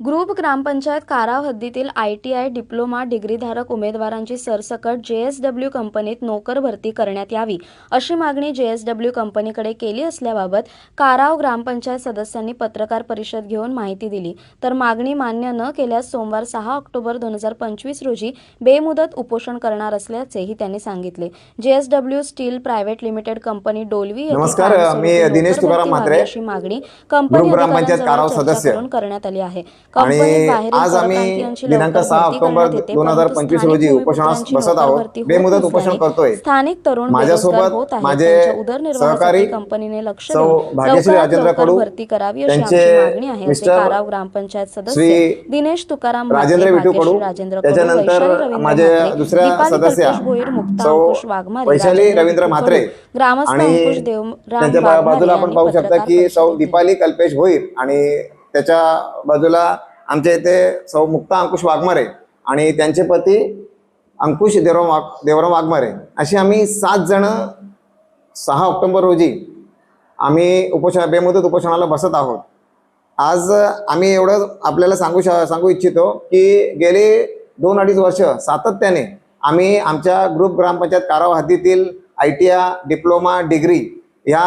Group ग्रामपंचायत काराव हद्दीतील I T I diploma डिग्रीधारक उमेदवारांची सरसकट जेएसडब्ल्यू कंपनीत नोकर भरती करण्यात यावी अशी मागणी जेएसडब्ल्यू कंपनीकडे केली असल्याबाबत काराव ग्रामपंचायत सदस्यांनी पत्रकार परिषद घेऊन माहिती दिली. तर मागणी मान्य न केल्यास सोमवार सहा ऑक्टोबर दोन हजार पंचवीस रोजी बेमुदत उपोषण करणार असल्याचेही त्यांनी सांगितले. JSW steel private limited company Dolvi अशी मागणी कंपनी करण्यात आली आहे. आणि आज आम्ही दिनांक सहा ऑक्टोबर दोन हजार पंचवीस रोजी उपोषणास बसत आहोत. बेमुदत उपोषण करतोय. स्थानिक तरुण माझ्यासोबत. माझे सहकारी कंपनीने लक्ष भाग्यश्री राजेंद्र कडू, भरती करावी अशी त्यांचे मिस्टर ग्रामपंचायत सदस्य श्री दिनेश तुकाराम राजेंद्र विठू कडू राजेंद्र त्याच्यानंतर माझे दुसऱ्या सदस्या वैशाली रवींद्र म्हात्रे ग्रामस्थ आणि त्यांच्या बाजूला आपण पाहू शकता की सौ दीपाली कल्पेश भोईर आणि त्याच्या बाजूला आमच्या इथे सौ मुक्ता अंकुश वाघमारे आणि त्यांचे पती अंकुश देवराम वाघ देवराम वाघमारे. अशी आम्ही सात जण सहा ऑक्टोंबर रोजी आम्ही उपोषण बेमुदत उपोषणाला बसत आहोत. आज आम्ही एवढं आपल्याला सांगू श सांगू इच्छितो की गेले दोन अडीच वर्ष सातत्याने आम्ही आमच्या ग्रुप ग्रामपंचायत काराव हद्दीतील I T I diploma degree ह्या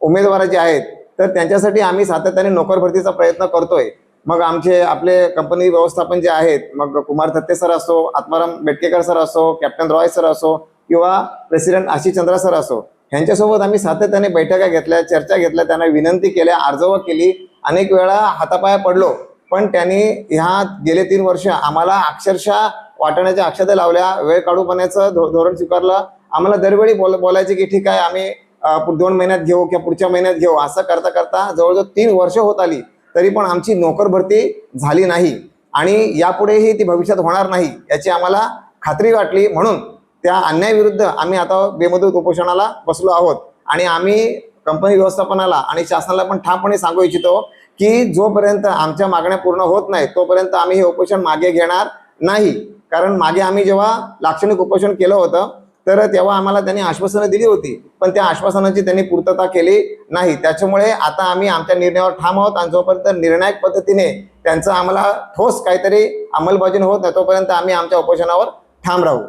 उमेदवार जे आहेत. तर त्यांच्यासाठी आम्ही सातत्याने नोकर भरतीचा प्रयत्न करतोय. मग आमचे आपले कंपनी व्यवस्थापन जे आहेत मग कुमार थत्ते सर असो आत्माराम बेटकेकर सर असो कॅप्टन रॉय सर असो किंवा प्रेसिडेंट आशिष चंद्रा सर असो ह्यांच्यासोबत आम्ही सातत्याने बैठका घेतल्या चर्चा घेतल्या त्यांना विनंती केल्या अर्जव केली. अनेक वेळा हातापाया पडलो पण त्यांनी ह्या गेले तीन वर्ष आम्हाला अक्षरशः वाटण्याच्या अक्षता लावल्या वेळ काढूपणाचं धो धोरण स्वीकारलं. आम्हाला दरवेळी बोल बोलायचे की ठीक आहे आम्ही दोन महिन्यात घेऊ किंवा पुढच्या महिन्यात घेऊ असं करता करता जवळजवळ तीन वर्ष होत आली तरी पण आमची नोकर भरती झाली नाही. आणि यापुढेही ती भविष्यात होणार नाही याची आम्हाला खात्री वाटली. म्हणून त्या अन्यायाविरुद्ध आम्ही आता बेमुदत उपोषणाला बसलो आहोत. आणि आम्ही कंपनी व्यवस्थापनाला आणि शासनाला पण ठामपणे सांगू इच्छितो की जोपर्यंत आमच्या मागण्या पूर्ण होत नाही तोपर्यंत आम्ही हे उपोषण मागे घेणार नाही. कारण मागे आम्ही जेव्हा लाक्षणिक उपोषण केलं होतं तर तेव्हा आम्हाला त्यांनी आश्वासनं दिली होती. पण त्या आश्वासनाची त्यांनी पूर्तता केली नाही. त्याच्यामुळे आता आम्ही आमच्या निर्णयावर ठाम आहोत आणि जोपर्यंत निर्णायक पद्धतीने त्यांचं आम्हाला ठोस काहीतरी अंमलबजावणी होत नाही तोपर्यंत आम्ही आमच्या उपोषणावर ठाम राहू.